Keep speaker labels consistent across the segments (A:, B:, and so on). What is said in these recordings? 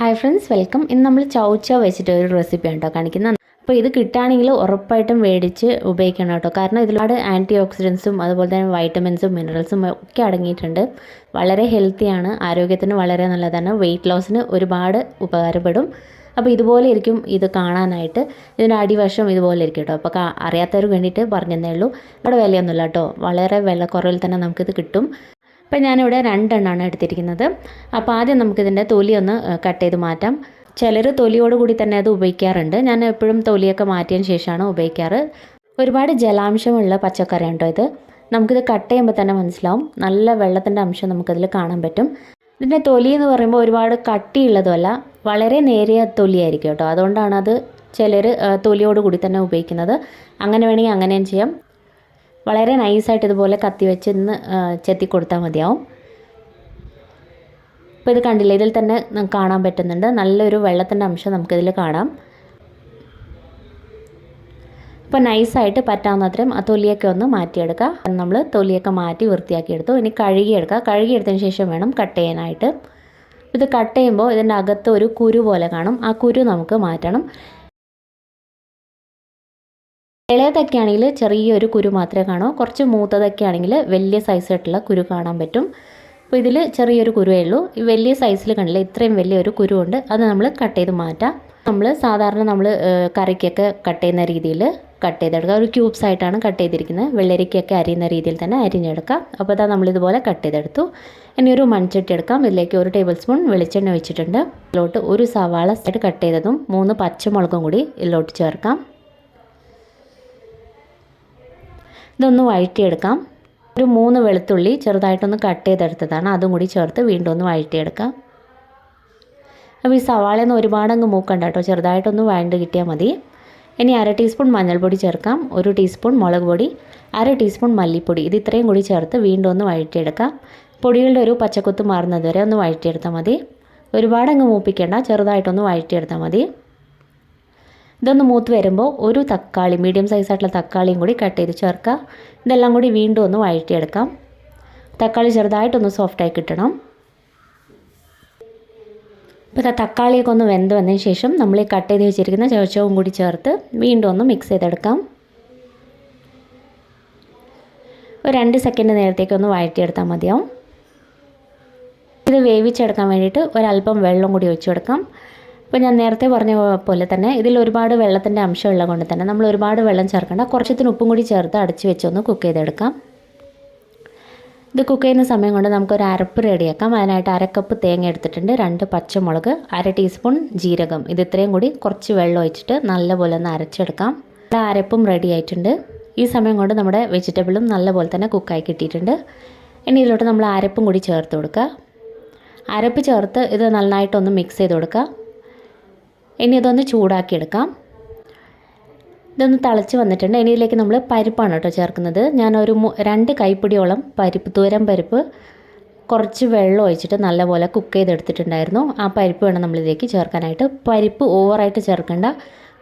A: Hi friends welcome ഇന്ന് നമ്മൾ ചൗച്ച വെച്ചിട്ട് ഒരു റെസിപ്പി കേട്ടോ കാണിക്കുന്നത്. അപ്പോൾ ഇത് കിട്ടുകയാണെങ്കിൽ ഉറപ്പായിട്ടും മേടിച്ച് ഉപയോഗിക്കണം കേട്ടോ കാരണം ഇതിലൊരുപാട് ആന്റി ഓക്സിഡൻസും അതുപോലെ തന്നെ വൈറ്റമിൻസും മിനറൽസും ഒക്കെ അടങ്ങിയിട്ടുണ്ട്. വളരെ ഹെൽത്തിയാണ് ആരോഗ്യത്തിന് വളരെ നല്ലതാണ്. വെയിറ്റ് ലോസിന് ഒരുപാട് ഉപകാരപ്പെടും. അപ്പോൾ ഇതുപോലെ ഇരിക്കും ഇത് കാണാനായിട്ട്. ഇതിന്റെ അടിവശം ഇതുപോലെ ഇരിക്കും കേട്ടോ അപ്പോൾ അറിയാത്തവർക്ക് വേണ്ടിയിട്ട് പറഞ്ഞതേ ഉള്ളൂ. ഇവിടെ വിലയൊന്നുമില്ല കേട്ടോ വളരെ വിലക്കുറവിൽ തന്നെ നമുക്കിത് കിട്ടും. അപ്പോൾ ഞാനിവിടെ രണ്ടെണ്ണമാണ് എടുത്തിരിക്കുന്നത്. അപ്പോൾ ആദ്യം നമുക്കിതിന്റെ തൊലി ഒന്ന് കട്ട് ചെയ്ത് മാറ്റാം. ചിലർ തൊലിയോട് കൂടി തന്നെ അത് ഉപയോഗിക്കാറുണ്ട്. ഞാൻ എപ്പോഴും തൊലിയൊക്കെ മാറ്റിയതിന് ശേഷമാണ് ഉപയോഗിക്കാറ്. ഒരുപാട് ജലാംശമുള്ള പച്ചക്കറിയാണ് കേട്ടോ ഇത്. നമുക്കിത് കട്ട് ചെയ്യുമ്പോൾ തന്നെ മനസ്സിലാവും. നല്ല വെള്ളത്തിന്റെ അംശം നമുക്കതിൽ കാണാൻ പറ്റും. ഇതിന്റെ തൊലി എന്ന് പറയുമ്പോൾ ഒരുപാട് കട്ടിയുള്ളതുമല്ല വളരെ നേരിയ തൊലിയായിരിക്കും കേട്ടോ. അതുകൊണ്ടാണ് അത് ചിലർ തൊലിയോട് കൂടി തന്നെ ഉപയോഗിക്കുന്നത്. അങ്ങനെ വേണമെങ്കിൽ അങ്ങനെയും ചെയ്യാം. വളരെ നൈസായിട്ട് ഇതുപോലെ കത്തി വെച്ച് ഇന്ന് ചെത്തി കൊടുത്താൽ മതിയാവും. ഇപ്പോൾ ഇത് കണ്ടില്ല ഇതിൽ തന്നെ കാണാൻ പറ്റുന്നുണ്ട്. നല്ലൊരു വെള്ളത്തിന്റെ അംശം നമുക്കിതിൽ കാണാം. ഇപ്പോൾ നൈസായിട്ട് പറ്റാവുന്നത്രയും ആ തൊലിയൊക്കെ ഒന്ന് മാറ്റിയെടുക്കുക. നമ്മൾ തൊലിയൊക്കെ മാറ്റി വൃത്തിയാക്കിയെടുത്തു ഇനി കഴുകിയെടുക്കുക. കഴുകിയെടുത്തതിന് ശേഷം വേണം കട്ട് ചെയ്യാനായിട്ട്. ഇത് കട്ട് ചെയ്യുമ്പോൾ ഇതിന്റെ അകത്ത് ഒരു കുരു പോലെ കാണും. ആ കുരു നമുക്ക് മാറ്റണം. ഇളയതൊക്കെ ആണെങ്കിൽ ചെറിയൊരു കുരു മാത്രമേ കാണൂ. കുറച്ച് മൂത്തതൊക്കെ ആണെങ്കിൽ വലിയ സൈസായിട്ടുള്ള കുരു കാണാൻ പറ്റും. അപ്പോൾ ഇതിൽ ചെറിയൊരു കുരുവേ ഉള്ളൂ. ഈ വലിയ സൈസിൽ കണ്ടില്ല ഇത്രയും വലിയൊരു കുരുവുണ്ട്. അത് നമ്മൾ കട്ട് ചെയ്ത് മാറ്റാം. നമ്മൾ സാധാരണ നമ്മൾ കറിക്കൊക്കെ കട്ട് ചെയ്യുന്ന രീതിയിൽ കട്ട് ചെയ്തെടുക്കുക. ഒരു ക്യൂബ്സ് ആയിട്ടാണ് കട്ട് ചെയ്തിരിക്കുന്നത്. വെള്ളരിക്കൊക്കെ അരിയുന്ന രീതിയിൽ തന്നെ അരിഞ്ഞെടുക്കാം അപ്പോൾ അതാ നമ്മളിതുപോലെ കട്ട് ചെയ്തെടുത്തു. ഇനി ഒരു മൺചട്ടി എടുക്കാം. ഇതിലേക്ക് ഒരു ടേബിൾ സ്പൂൺ വെളിച്ചെണ്ണ വെച്ചിട്ടുണ്ട് ഇതിലോട്ട് ഒരു സവാള സൈഡ് കട്ട് ചെയ്തതും മൂന്ന് പച്ചമുളകും കൂടി ഇതിലോട്ട് ചേർക്കാം. ഇതൊന്ന് വഴറ്റിയെടുക്കാം. ഒരു മൂന്ന് വെളുത്തുള്ളി ചെറുതായിട്ടൊന്ന് കട്ട് ചെയ്തെടുത്തതാണ്. അതും കൂടി ചേർത്ത് വീണ്ടും ഒന്ന് വഴറ്റിയെടുക്കാം. അപ്പോൾ ഈ സവാളയൊന്നും ഒരുപാടങ്ങ് മൂക്കണ്ട കേട്ടോ. ചെറുതായിട്ടൊന്ന് വഴണ്ട് കിട്ടിയാൽ മതി. ഇനി അര ടീസ്പൂൺ മഞ്ഞൾപ്പൊടി ചേർക്കാം. ഒരു ടീസ്പൂൺ മുളക് പൊടി അര ടീസ്പൂൺ മല്ലിപ്പൊടി. ഇത് ഇത്രയും കൂടി ചേർത്ത് വീണ്ടും ഒന്ന് വഴറ്റിയെടുക്കാം. പൊടികളുടെ ഒരു പച്ചക്കുത്ത് മാറുന്നത് വരെ ഒന്ന് വഴറ്റിയെടുത്താൽ മതി. ഒരുപാടങ്ങ് മൂപ്പിക്കേണ്ട. ചെറുതായിട്ടൊന്ന് വഴറ്റിയെടുത്താൽ മതി. ഇതൊന്ന് മൂത്ത് വരുമ്പോൾ ഒരു തക്കാളി മീഡിയം സൈസായിട്ടുള്ള തക്കാളിയും കൂടി കട്ട് ചെയ്ത് ചേർക്കുക. ഇതെല്ലാം കൂടി വീണ്ടും ഒന്ന് വഴറ്റിയെടുക്കാം. തക്കാളി ചെറുതായിട്ടൊന്ന് സോഫ്റ്റായി കിട്ടണം. ഇപ്പോൾ തക്കാളിയൊക്കെ ഒന്ന് വെന്ത് വന്നതിന് ശേഷം നമ്മൾ ഈ കട്ട് ചെയ്ത് വെച്ചിരിക്കുന്ന ചവച്ചവും കൂടി ചേർത്ത് വീണ്ടും ഒന്ന് മിക്സ് ചെയ്തെടുക്കാം. ഒരു രണ്ട് സെക്കൻഡ് നേരത്തേക്ക് ഒന്ന് വഴറ്റിയെടുത്താൽ മതിയാവും. ഇത് വേവിച്ചെടുക്കാൻ വേണ്ടിയിട്ട് ഒരല്പം വെള്ളം കൂടി ഒഴിച്ചു കൊടുക്കാം. ഇപ്പോൾ ഞാൻ നേരത്തെ പറഞ്ഞ പോലെ തന്നെ ഇതിൽ ഒരുപാട് വെള്ളത്തിന്റെ അംശമുള്ളത് കൊണ്ട് തന്നെ നമ്മൾ ഒരുപാട് വെള്ളം ചേർക്കേണ്ട. കുറച്ചത്തിന് ഉപ്പും കൂടി ചേർത്ത് അടച്ച് വെച്ചൊന്ന് കുക്ക് ചെയ്തെടുക്കാം. ഇത് കുക്ക് ചെയ്യുന്ന സമയം കൊണ്ട് നമുക്കൊരു അരപ്പ് റെഡിയാക്കാം. അതിനായിട്ട് അര കപ്പ് തേങ്ങ എടുത്തിട്ടുണ്ട്. രണ്ട് പച്ചമുളക് അര ടീസ്പൂൺ ജീരകം. ഇത് ഇത്രയും കൂടി കുറച്ച് വെള്ളം ഒഴിച്ചിട്ട് നല്ലപോലെ ഒന്ന് അരച്ചെടുക്കാം. അരപ്പും റെഡി ആയിട്ടുണ്ട്. ഈ സമയം കൊണ്ട് നമ്മുടെ വെജിറ്റബിളും നല്ലപോലെ തന്നെ കുക്കായി കിട്ടിയിട്ടുണ്ട്. ഇനി ഇതിലോട്ട് നമ്മൾ അരപ്പും കൂടി ചേർത്ത് കൊടുക്കുക. അരപ്പ് ചേർത്ത് ഇത് നന്നായിട്ടൊന്ന് മിക്സ് ചെയ്ത് കൊടുക്കുക. ഇനി ഇതൊന്ന് ചൂടാക്കിയെടുക്കാം. ഇതൊന്ന് തിളച്ച് വന്നിട്ടുണ്ട്. ഇനി ഇതിലേക്ക് നമ്മൾ പരിപ്പാണ് കേട്ടോ ചേർക്കുന്നത്. ഞാനൊരു രണ്ട് കൈപ്പിടിയോളം പരിപ്പ് തൂരം പരിപ്പ് കുറച്ച് വെള്ളം ഒഴിച്ചിട്ട് നല്ലപോലെ കുക്ക് ചെയ്തെടുത്തിട്ടുണ്ടായിരുന്നു. ആ പരിപ്പ് വേണം നമ്മളിതിലേക്ക് ചേർക്കാനായിട്ട്. പരിപ്പ് ഓവറായിട്ട് ചേർക്കേണ്ട.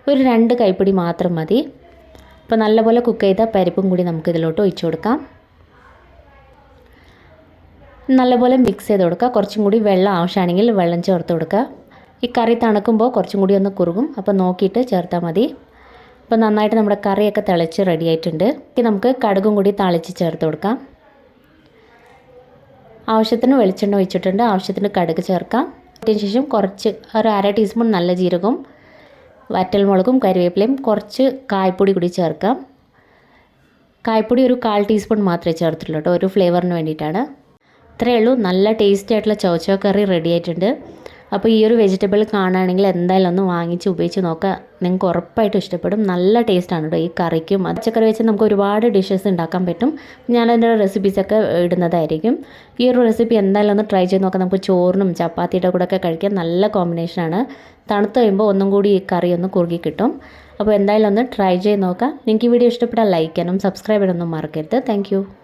A: ഒരു രണ്ട് കൈപ്പിടി മാത്രം മതി. അപ്പോൾ നല്ലപോലെ കുക്ക് ചെയ്ത പരിപ്പും കൂടി നമുക്ക് ഇതിലോട്ട് ഒഴിച്ചു കൊടുക്കാം. നല്ലപോലെ മിക്സ് ചെയ്ത് കൊടുക്കുക. കുറച്ചും കൂടി വെള്ളം ആവശ്യമാണെങ്കിൽ വെള്ളം ചേർത്ത് കൊടുക്കുക. ഈ കറി തണുക്കുമ്പോൾ കുറച്ചും കൂടി ഒന്ന് കുറുകും. അപ്പോൾ നോക്കിയിട്ട് ചേർത്താൽ മതി. അപ്പോൾ നന്നായിട്ട് നമ്മുടെ കറിയൊക്കെ തിളച്ച് റെഡി ആയിട്ടുണ്ട്. ഇനി നമുക്ക് കടുകും കൂടി തളിച്ച് ചേർത്ത് കൊടുക്കാം. ആവശ്യത്തിന് വെളിച്ചെണ്ണ ഒഴിച്ചിട്ടുണ്ട്. ആവശ്യത്തിന് കടുക് ചേർക്കാം. അതിന് ശേഷം കുറച്ച് ഒരു അര ടീസ്പൂൺ നല്ല ജീരകവും വറ്റൽമുളകും കരിവേപ്പിലയും കുറച്ച് കായ്പൊടി കൂടി ചേർക്കാം. കായ്പൊടി ഒരു കാൽ ടീസ്പൂൺ മാത്രമേ ചേർത്തുള്ളൂ കേട്ടോ. ഒരു ഫ്ലേവറിന് വേണ്ടിയിട്ടാണ്. ഇത്രയേ ഉള്ളൂ. നല്ല ടേസ്റ്റി ആയിട്ടുള്ള ചോച്ചോ കറി റെഡി ആയിട്ടുണ്ട്. അപ്പോൾ ഈ ഒരു വെജിറ്റബിൾ കാണുകയാണെങ്കിൽ എന്തായാലും ഒന്ന് വാങ്ങിച്ച് ഉപയോഗിച്ച് നോക്കുക നിങ്ങൾക്ക് ഉറപ്പായിട്ടും ഇഷ്ടപ്പെടും. നല്ല ടേസ്റ്റാണ് കേട്ടോ ഈ കറിക്കും. പച്ചക്കറി വെച്ച് നമുക്ക് ഒരുപാട് ഡിഷസ് ഉണ്ടാക്കാൻ പറ്റും. ഞാനതിന്റെ റെസിപ്പീസൊക്കെ ഇടുന്നതായിരിക്കും. ഈ ഒരു റെസിപ്പി എന്തായാലും ഒന്ന് ട്രൈ ചെയ്ത് നോക്കാം. നമുക്ക് ചോറിനും ചപ്പാത്തിയുടെ കൂടെ ഒക്കെ കഴിക്കാൻ നല്ല കോമ്പിനേഷനാണ് തണുത്ത് കഴിയുമ്പോൾ ഒന്നും കൂടി ഈ കറി ഒന്ന് കുറുകി കിട്ടും. അപ്പോൾ എന്തായാലും ഒന്ന് ട്രൈ ചെയ്ത് നോക്കാം. നിങ്ങൾക്ക് ഈ വീഡിയോ ഇഷ്ടപ്പെട്ടാൽ ലൈക്ക് ചെയ്യാനും സബ്സ്ക്രൈബ് ചെയ്യാനൊന്നും മറക്കരുത്. താങ്ക്